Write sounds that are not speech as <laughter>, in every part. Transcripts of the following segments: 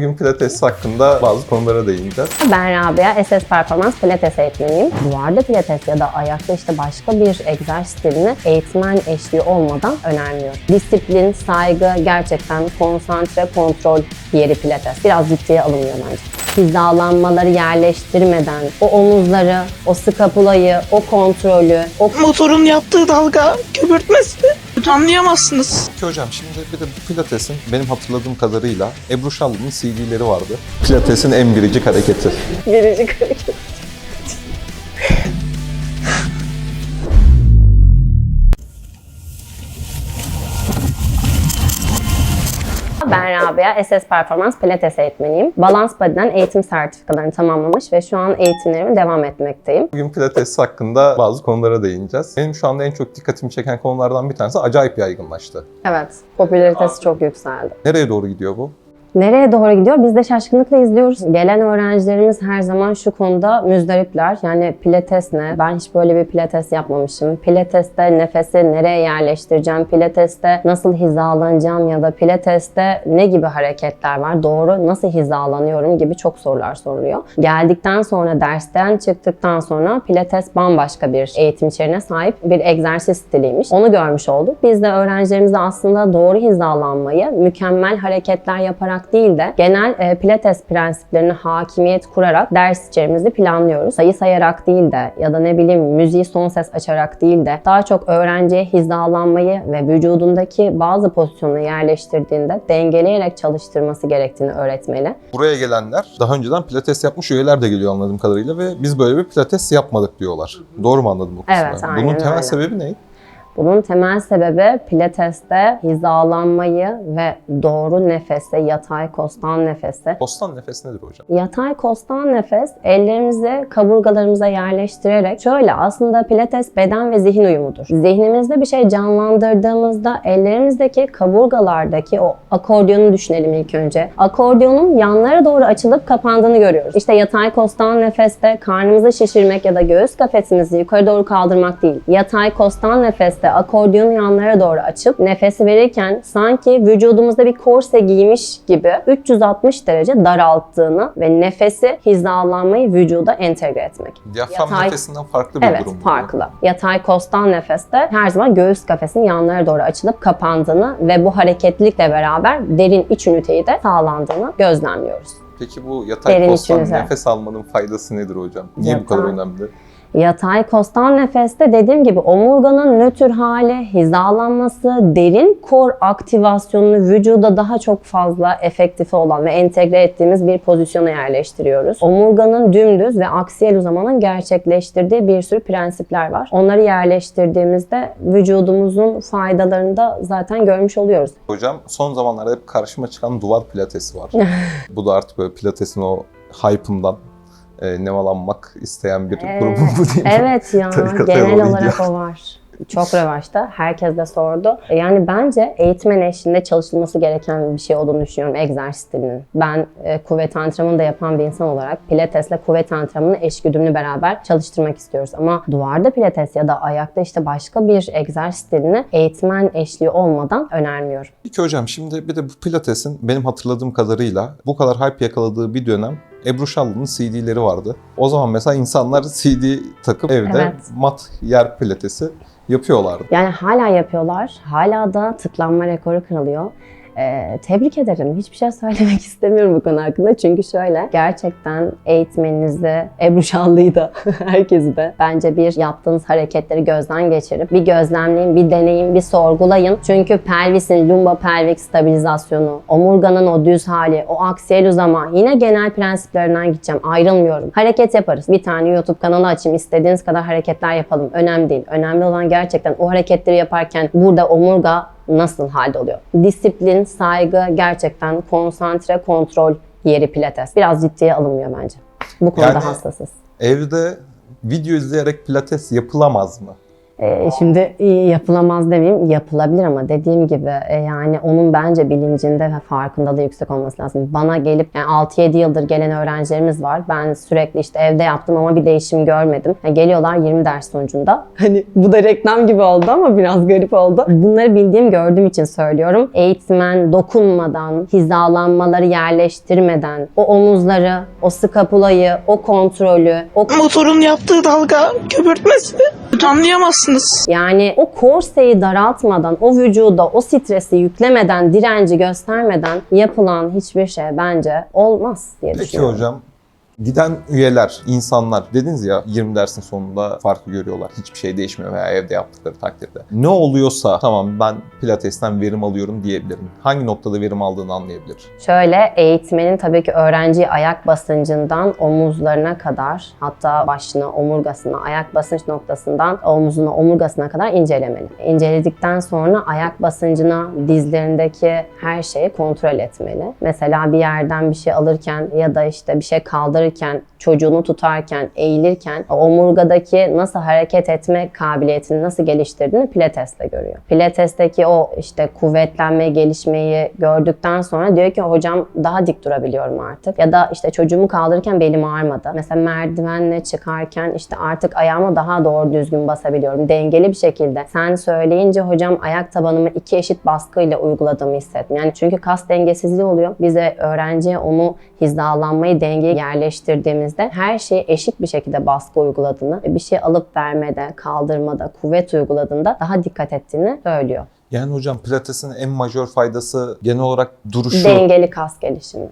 Bugün pilates hakkında bazı konulara değineceğiz. Ben Rabia, SS Performans Pilates eğitmeniyim. Duvarda pilates ya da ayakta işte başka bir egzersiz stilini eğitmen eşliği olmadan önermiyorum. Disiplin, saygı, gerçekten konsantre, kontrol yeri pilates. Biraz ciddiye alınmıyor bence. Hizalanmaları yerleştirmeden o omuzları, o skapulayı, o kontrolü, o Motorun yaptığı dalga köpürtmesi anlayamazsınız. Ki hocam şimdi bir de pilatesin benim hatırladığım kadarıyla Ebru Şallı'nın CD'leri vardı. Pilatesin en biricik hareketi. biricik hareket. Rabia, SS Performans Pilates eğitmeniyim. Balance Body'den eğitim sertifikalarını tamamlamış ve şu an eğitimlerime devam etmekteyim. Bugün pilates hakkında bazı konulara değineceğiz. Benim şu anda en çok dikkatimi çeken konulardan bir tanesi acayip yaygınlaştı. Evet, popülaritesi çok yükseldi. Nereye doğru gidiyor bu? Nereye doğru gidiyor? Biz de şaşkınlıkla izliyoruz. Gelen öğrencilerimiz her zaman şu konuda müzdaripler. Yani pilates ne? Ben hiç böyle bir pilates yapmamışım. Pilateste nefesi nereye yerleştireceğim? Pilateste nasıl hizalanacağım ya da pilateste ne gibi hareketler var? Doğru nasıl hizalanıyorum gibi çok sorular soruluyor. Geldikten sonra dersten çıktıktan sonra pilates bambaşka bir eğitim içeriğine sahip bir egzersiz stiliymiş. Onu görmüş olduk. Biz de öğrencilerimize aslında doğru hizalanmayı mükemmel hareketler yaparak değil de genel e, pilates prensiplerine hakimiyet kurarak ders içerimizi planlıyoruz. Sayı sayarak değil de ya da ne bileyim müziği son ses açarak değil de daha çok öğrenciye hizalanmayı ve vücudundaki bazı pozisyonu yerleştirdiğinde dengeleyerek çalıştırması gerektiğini öğretmeli. Buraya gelenler daha önceden pilates yapmış üyeler de geliyor anladığım kadarıyla ve biz böyle bir pilates yapmadık diyorlar. Doğru mu anladım bu kısmı? Evet, aynen Bunun temel öyle. sebebi ne? Bunun temel sebebi pilateste hizalanmayı ve doğru nefese, yatay kostan nefese Bostan nefes nedir hocam? Yatay kostan nefes ellerimizi kaburgalarımıza yerleştirerek şöyle aslında pilates beden ve zihin uyumudur. Zihnimizde bir şey canlandırdığımızda ellerimizdeki kaburgalardaki o akordiyonu düşünelim ilk önce. Akordiyonun yanlara doğru açılıp kapandığını görüyoruz. İşte yatay kostan nefeste karnımızı şişirmek ya da göğüs kafesimizi yukarı doğru kaldırmak değil. Yatay kostan nefeste akordiyonu yanlara doğru açıp nefesi verirken sanki vücudumuzda bir korse giymiş gibi 360 derece daralttığını ve nefesi hizalanmayı vücuda entegre etmek. Diyafram Yatay- nefesinden farklı bir Evet, durum bu. farklı. Yatay kostan nefeste her zaman göğüs kafesinin yanlara doğru açılıp kapandığını ve bu hareketlilikle beraber derin iç üniteyi de sağlandığını gözlemliyoruz. Peki bu yatay Derin postan nefes almanın faydası nedir hocam? Niye bu kadar Yatay- önemli? Yatay kostan nefeste dediğim gibi omurganın nötr hali, hizalanması, derin kor aktivasyonunu vücuda daha çok fazla efektif olan ve entegre ettiğimiz bir pozisyona yerleştiriyoruz. Omurganın dümdüz ve aksiyel uzamanın gerçekleştirdiği bir sürü prensipler var. Onları yerleştirdiğimizde vücudumuzun faydalarını da zaten görmüş oluyoruz. Hocam son zamanlarda hep karşıma çıkan duvar pilatesi var. <laughs> bu da artık böyle pilatesin o hype'ından e, nemalanmak isteyen bir Evet. grubun bu değil mi? Evet ya <laughs> Tarikata genel olarak o var. Çok revaçta. Herkes de sordu. Yani bence eğitmen eşliğinde çalışılması gereken bir şey olduğunu düşünüyorum egzersiz stilinin. Ben e, kuvvet antrenmanı da yapan bir insan olarak pilatesle kuvvet antrenmanını eşgüdümlü beraber çalıştırmak istiyoruz. Ama duvarda pilates ya da ayakta işte başka bir egzersiz stilini eğitmen eşliği olmadan önermiyorum. Peki hocam şimdi bir de bu pilatesin benim hatırladığım kadarıyla bu kadar hype yakaladığı bir dönem Ebru Şallı'nın CD'leri vardı. O zaman mesela insanlar CD takıp evde Evet. mat yer pilatesi yapıyorlardı. Yani hala yapıyorlar. Hala da tıklanma rekoru kırılıyor. Ee, tebrik ederim. Hiçbir şey söylemek <laughs> istemiyorum bu konu hakkında. Çünkü şöyle gerçekten eğitmeninizi, Ebru Şallı'yı da <laughs> herkesi de bence bir yaptığınız hareketleri gözden geçirip bir gözlemleyin, bir deneyin, bir sorgulayın. Çünkü pelvisin lumba pelvik stabilizasyonu, omurganın o düz hali, o aksiyel uzama yine genel prensiplerinden gideceğim. Ayrılmıyorum. Hareket yaparız. Bir tane YouTube kanalı açayım. istediğiniz kadar hareketler yapalım. Önemli değil. Önemli olan gerçekten o hareketleri yaparken burada omurga nasıl halde oluyor? Disiplin, saygı, gerçekten konsantre, kontrol yeri pilates. Biraz ciddiye alınmıyor bence. Bu konuda Yani- hassasız. Evde video izleyerek pilates yapılamaz mı? Ee, şimdi yapılamaz demeyeyim, yapılabilir ama dediğim gibi e, yani onun bence bilincinde ve farkındalığı yüksek olması lazım. Bana gelip yani 6-7 yıldır gelen öğrencilerimiz var. Ben sürekli işte evde yaptım ama bir değişim görmedim. Yani geliyorlar 20 ders sonucunda. Hani bu da reklam gibi oldu ama biraz garip oldu. Bunları bildiğim, gördüğüm için söylüyorum. Eğitmen dokunmadan, hizalanmaları yerleştirmeden, o omuzları, o skapulayı, o kontrolü, o Motorun yaptığı dalga köpürtmesi anlayamazsınız. Yani o korseyi daraltmadan, o vücuda o stresi yüklemeden, direnci göstermeden yapılan hiçbir şey bence olmaz diye Peki düşünüyorum. hocam giden üyeler, insanlar dediniz ya 20 dersin sonunda farkı görüyorlar. Hiçbir şey değişmiyor veya evde yaptıkları takdirde. Ne oluyorsa tamam ben pilatesten verim alıyorum diyebilirim. Hangi noktada verim aldığını anlayabilir. Şöyle eğitmenin tabii ki öğrenciyi ayak basıncından omuzlarına kadar hatta başına, omurgasına, ayak basınç noktasından omuzuna, omurgasına kadar incelemeli. İnceledikten sonra ayak basıncına, dizlerindeki her şeyi kontrol etmeli. Mesela bir yerden bir şey alırken ya da işte bir şey kaldırırken, çocuğunu tutarken, eğilirken omurgadaki nasıl hareket etme kabiliyetini nasıl geliştirdiğini pilatesle görüyor. Pilatesteki o işte kuvvetlenme, gelişmeyi gördükten sonra diyor ki hocam daha dik durabiliyorum artık. Ya da işte çocuğumu kaldırırken belim ağrımadı. Mesela merdivenle çıkarken işte artık ayağımı daha doğru düzgün basabiliyorum. Dengeli bir şekilde. Sen söyleyince hocam ayak tabanımı iki eşit baskıyla uyguladığımı hissettim. Yani çünkü kas dengesizliği oluyor. Bize öğrenciye onu hizalanmayı, dengeyi yerleştirdiğimizde her şeyi eşit bir şekilde baskı uyguladığını, bir şey alıp vermede, kaldırmada, kuvvet uyguladığında daha dikkat ettiğini söylüyor. Yani hocam pilatesin en majör faydası genel olarak duruşu. Dengeli kas gelişimi.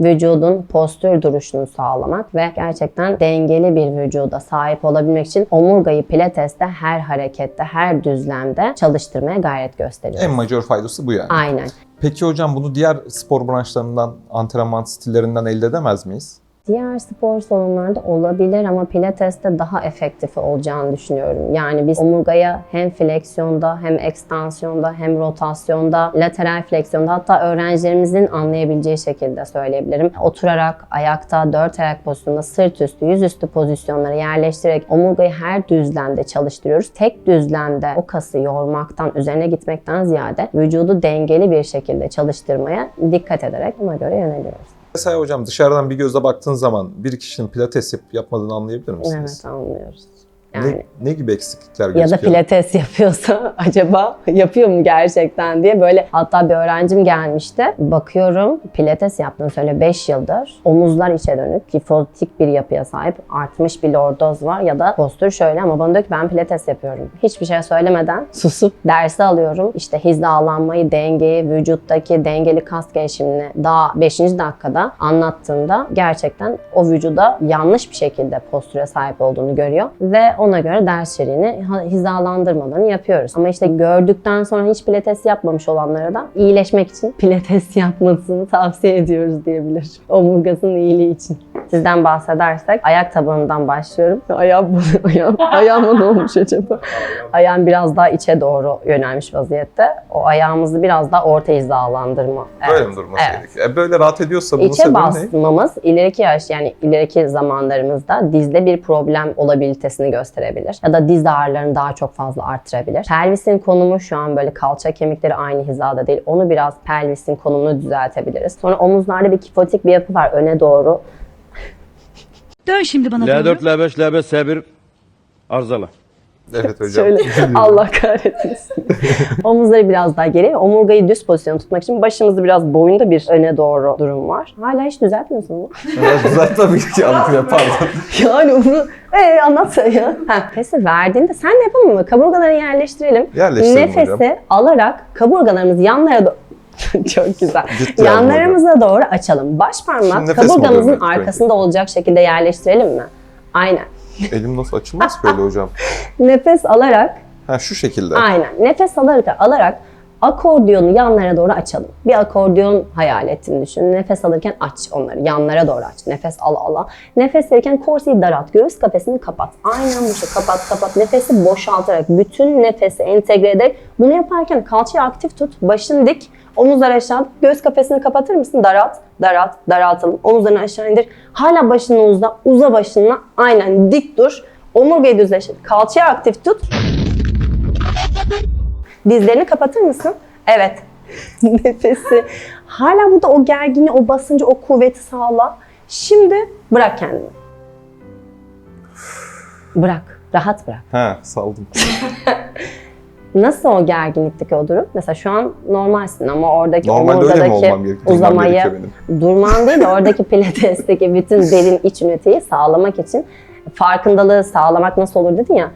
Vücudun postür duruşunu sağlamak ve gerçekten dengeli bir vücuda sahip olabilmek için omurgayı pilateste her harekette, her düzlemde çalıştırmaya gayret gösteriyor. En majör faydası bu yani. Aynen. Peki hocam bunu diğer spor branşlarından, antrenman stillerinden elde edemez miyiz? Diğer spor salonlarda olabilir ama pilateste daha efektif olacağını düşünüyorum. Yani biz omurgaya hem fleksiyonda hem ekstansiyonda hem rotasyonda, lateral fleksiyonda hatta öğrencilerimizin anlayabileceği şekilde söyleyebilirim. Oturarak, ayakta, dört ayak pozisyonunda sırt üstü, yüzüstü pozisyonları yerleştirerek omurgayı her düzlemde çalıştırıyoruz. Tek düzlemde o kası yormaktan, üzerine gitmekten ziyade vücudu dengeli bir şekilde çalıştırmaya dikkat ederek ona göre yöneliyoruz. Mesela hocam dışarıdan bir gözle baktığın zaman bir kişinin pilates yapıp yapmadığını anlayabilir misiniz? Evet anlıyoruz. Yani Ne, ne gibi eksiklikler ya da gözüküyor? pilates <laughs> yapıyorsa acaba yapıyor mu gerçekten diye böyle hatta bir öğrencim gelmişti. Bakıyorum pilates yaptığını söyle 5 yıldır. Omuzlar içe dönük, kifotik bir yapıya sahip. Artmış bir lordoz var ya da postür şöyle ama bana diyor ki ben pilates yapıyorum. Hiçbir şey söylemeden susup dersi alıyorum. İşte hizalanmayı, dengeyi, vücuttaki dengeli kas gelişimini daha 5. dakikada anlattığında gerçekten o vücuda yanlış bir şekilde postüre sahip olduğunu görüyor ve ona göre ders ha- hizalandırmalarını yapıyoruz. Ama işte gördükten sonra hiç pilates yapmamış olanlara da iyileşmek için pilates yapmasını tavsiye ediyoruz diyebilir. Omurgasının iyiliği için. Sizden bahsedersek ayak tabanından başlıyorum. <laughs> Ayağım, ayağım, ayağıma ne olmuş acaba? Ayağım biraz daha içe doğru yönelmiş vaziyette. O ayağımızı biraz daha orta hizalandırma. Böyle Evet, mi durması evet. gerekiyor? E böyle rahat ediyorsa bunun İçe sebebi ne? basmamız ileriki yaş yani ileriki zamanlarımızda dizde bir problem olabilitesini gösterebilir. Ya da diz ağrılarını daha çok fazla arttırabilir. Pelvisin konumu şu an böyle kalça kemikleri aynı hizada değil. Onu biraz pelvisin konumunu düzeltebiliriz. Sonra omuzlarda bir kifotik bir yapı var öne doğru. Dön şimdi bana doğru. L4, L5, L5, S1 arızalı. Evet hocam. Şöyle <laughs> Allah kahretmesin. <laughs> Omuzları biraz daha geri, omurgayı düz pozisyon tutmak için başımızı biraz boyunda bir öne doğru durum var. Hala hiç düzeltmiyorsun mu? <laughs> Zaten tabii ki anlatıyor pardon. Yani onu ee, anlat ya. Ha, nefesi verdiğinde sen de yapalım mı? Kaburgaları yerleştirelim. Yerleştirelim Nefesi hocam. alarak kaburgalarımızı yanlara doğru <laughs> çok güzel. Ciddi Yanlarımıza doğru açalım. Baş parmak kaburgamızın arkasında olacak şekilde yerleştirelim mi? Aynen. Elim nasıl açılmaz ki öyle hocam? <laughs> Nefes alarak Ha şu şekilde. Aynen. Nefes alarak, alarak akordiyonu yanlara doğru açalım. Bir akordiyon hayal ettiğini düşün. Nefes alırken aç onları. Yanlara doğru aç. Nefes al ala. Nefes verirken korseyi daralt. Göğüs kafesini kapat. Aynen bu şey. Kapat kapat. Nefesi boşaltarak, bütün nefesi entegre ederek bunu yaparken kalçayı aktif tut. Başın dik. Omuzlar aşağı. Göğüs kafesini kapatır mısın? Daralt. Daralt. Daraltalım. Omuzlarını aşağı indir. Hala başını uzla. Uza başını. Aynen dik dur. Omurgayı düzleştir. Kalçayı aktif tut. Dizlerini kapatır mısın? Evet. <laughs> Nefesi. Hala burada o gerginliği, o basıncı, o kuvveti sağla. Şimdi bırak kendini. Bırak. Rahat bırak. He saldım. <laughs> Nasıl o gerginlikteki o durum? Mesela şu an normalsin ama oradaki Normalde öyle mi omurgadaki olmam gerekiyor? Durmam uzamayı gerekiyor durman değil de oradaki <laughs> pilatesteki bütün derin iç üniteyi sağlamak için farkındalığı sağlamak nasıl olur dedin ya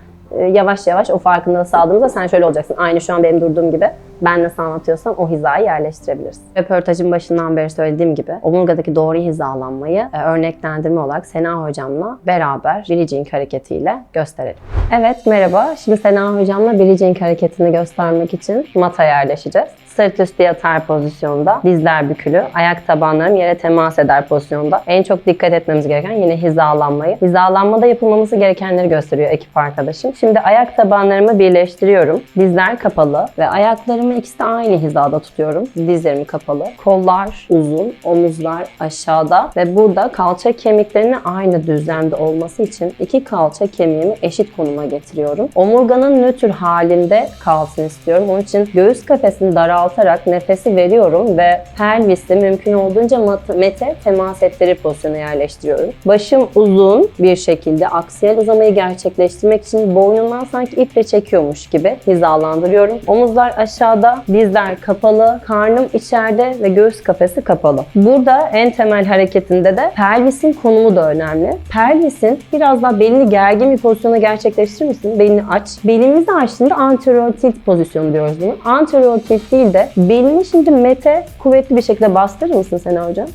yavaş yavaş o farkındalığı sağladığımızda sen şöyle olacaksın. Aynı şu an benim durduğum gibi. Ben nasıl anlatıyorsam o hizayı yerleştirebiliriz. Röportajın başından beri söylediğim gibi omurgadaki doğru hizalanmayı e, örneklendirme olarak Sena hocamla beraber bridging hareketiyle gösterelim. Evet merhaba. Şimdi Sena hocamla bridging hareketini göstermek için mata yerleşeceğiz. Sırt üstü yatar pozisyonda, dizler bükülü, ayak tabanlarım yere temas eder pozisyonda. En çok dikkat etmemiz gereken yine hizalanmayı. Hizalanmada yapılmaması gerekenleri gösteriyor ekip arkadaşım. Şimdi ayak tabanlarımı birleştiriyorum. Dizler kapalı ve ayaklarımı ikisi de aynı hizada tutuyorum. Dizlerimi kapalı. Kollar uzun, omuzlar aşağıda ve burada kalça kemiklerinin aynı düzlemde olması için iki kalça kemiğimi eşit konuma getiriyorum. Omurganın nötr halinde kalsın istiyorum. Onun için göğüs kafesini daraltarak nefesi veriyorum ve pelvisi mümkün olduğunca mete temas ettirir pozisyona yerleştiriyorum. Başım uzun bir şekilde aksiyel uzamayı gerçekleştirmek için boynumdan sanki iple çekiyormuş gibi hizalandırıyorum. Omuzlar aşağıda, dizler kapalı, karnım içeride ve göğüs kafesi kapalı. Burada en temel hareketinde de pelvisin konumu da önemli. Pelvisin biraz daha belini gergin bir pozisyona gerçekleştirir misin? Belini aç. Belimizi açtığında anterior tilt pozisyonu diyoruz bunu. Anterior tilt değil de belini şimdi mete kuvvetli bir şekilde bastırır mısın Sena hocam?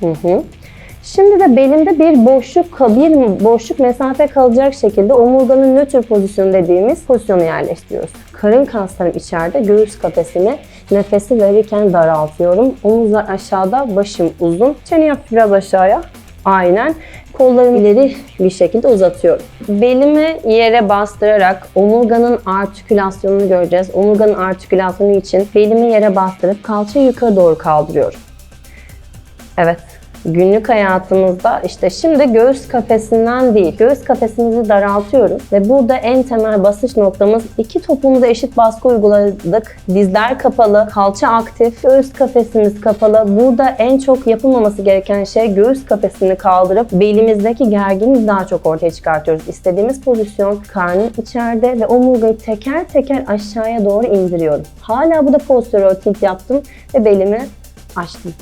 Hı hı. Şimdi de belimde bir boşluk, bir boşluk mesafe kalacak şekilde omurganın nötr pozisyonu dediğimiz pozisyonu yerleştiriyoruz. Karın kaslarım içeride, göğüs kafesimi nefesi verirken daraltıyorum. Omuzlar aşağıda, başım uzun. Çeneyi hafif biraz aşağıya. Aynen. Kollarımı ileri bir şekilde uzatıyorum. Belimi yere bastırarak omurganın artikülasyonunu göreceğiz. Omurganın artikülasyonu için belimi yere bastırıp kalçayı yukarı doğru kaldırıyorum. Evet. Günlük hayatımızda işte şimdi göğüs kafesinden değil, göğüs kafesimizi daraltıyorum ve burada en temel basış noktamız iki topumuza eşit baskı uyguladık. Dizler kapalı, kalça aktif, göğüs kafesimiz kapalı. Burada en çok yapılmaması gereken şey göğüs kafesini kaldırıp belimizdeki gerginliği daha çok ortaya çıkartıyoruz. İstediğimiz pozisyon karnım içeride ve omurgayı teker teker aşağıya doğru indiriyorum. Hala burada posterior tilt yaptım ve belimi açtım.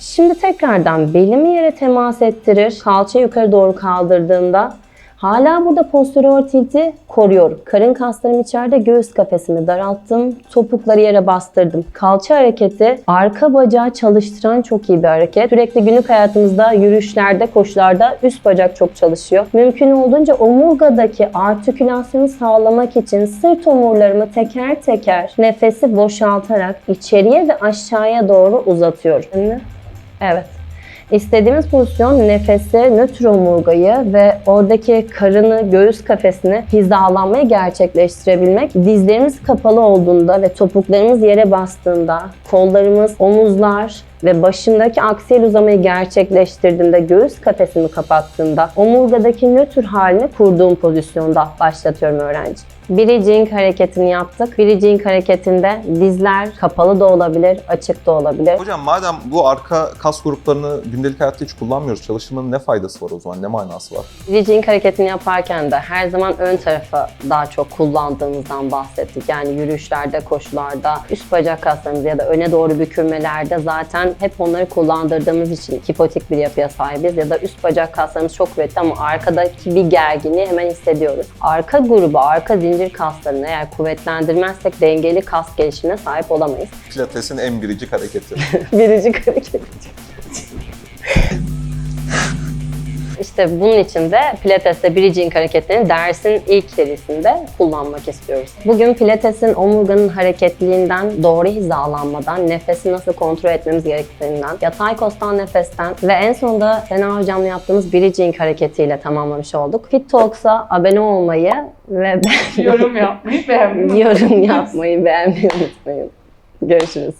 Şimdi tekrardan belimi yere temas ettirir. Kalçayı yukarı doğru kaldırdığımda hala burada posterior tilti koruyorum. Karın kaslarım içeride göğüs kafesimi daralttım. Topukları yere bastırdım. Kalça hareketi arka bacağı çalıştıran çok iyi bir hareket. Sürekli günlük hayatımızda yürüyüşlerde, koşularda üst bacak çok çalışıyor. Mümkün olduğunca omurgadaki artikülasyonu sağlamak için sırt omurlarımı teker teker nefesi boşaltarak içeriye ve aşağıya doğru uzatıyorum. Evet. İstediğimiz pozisyon nefesi, nötr omurgayı ve oradaki karını, göğüs kafesini hizalanmayı gerçekleştirebilmek. Dizlerimiz kapalı olduğunda ve topuklarımız yere bastığında, kollarımız, omuzlar ve başındaki aksiyel uzamayı gerçekleştirdiğimde, göğüs kafesimi kapattığımda, omurgadaki nötr halini kurduğum pozisyonda başlatıyorum öğrenci. Bridging hareketini yaptık. Bridging hareketinde dizler kapalı da olabilir, açık da olabilir. Hocam madem bu arka kas gruplarını gündelik hayatta hiç kullanmıyoruz, çalıştırmanın ne faydası var o zaman, ne manası var? Bridging hareketini yaparken de her zaman ön tarafa daha çok kullandığımızdan bahsettik. Yani yürüyüşlerde, koşularda, üst bacak kaslarımız ya da öne doğru bükülmelerde zaten hep onları kullandırdığımız için hipotik bir yapıya sahibiz. Ya da üst bacak kaslarımız çok kuvvetli ama arkadaki bir gerginliği hemen hissediyoruz. Arka grubu, arka zincir kaslarını eğer kuvvetlendirmezsek dengeli kas gelişimine sahip olamayız. Pilatesin en biricik hareketi. <laughs> Biricik hareket. İşte bunun için de Pilates'te bridging hareketlerini dersin ilk serisinde kullanmak istiyoruz. Bugün Pilates'in omurganın hareketliliğinden, doğru hizalanmadan, nefesi nasıl kontrol etmemiz gerektiğinden, yatay kostan nefesten ve en sonunda Sena Hocam'la yaptığımız bridging hareketiyle tamamlamış olduk. Fit Talks'a abone olmayı ve Yorum yapmayı beğenmeyi <laughs> yorum yapmayı beğenmeyi unutmayın. Görüşürüz.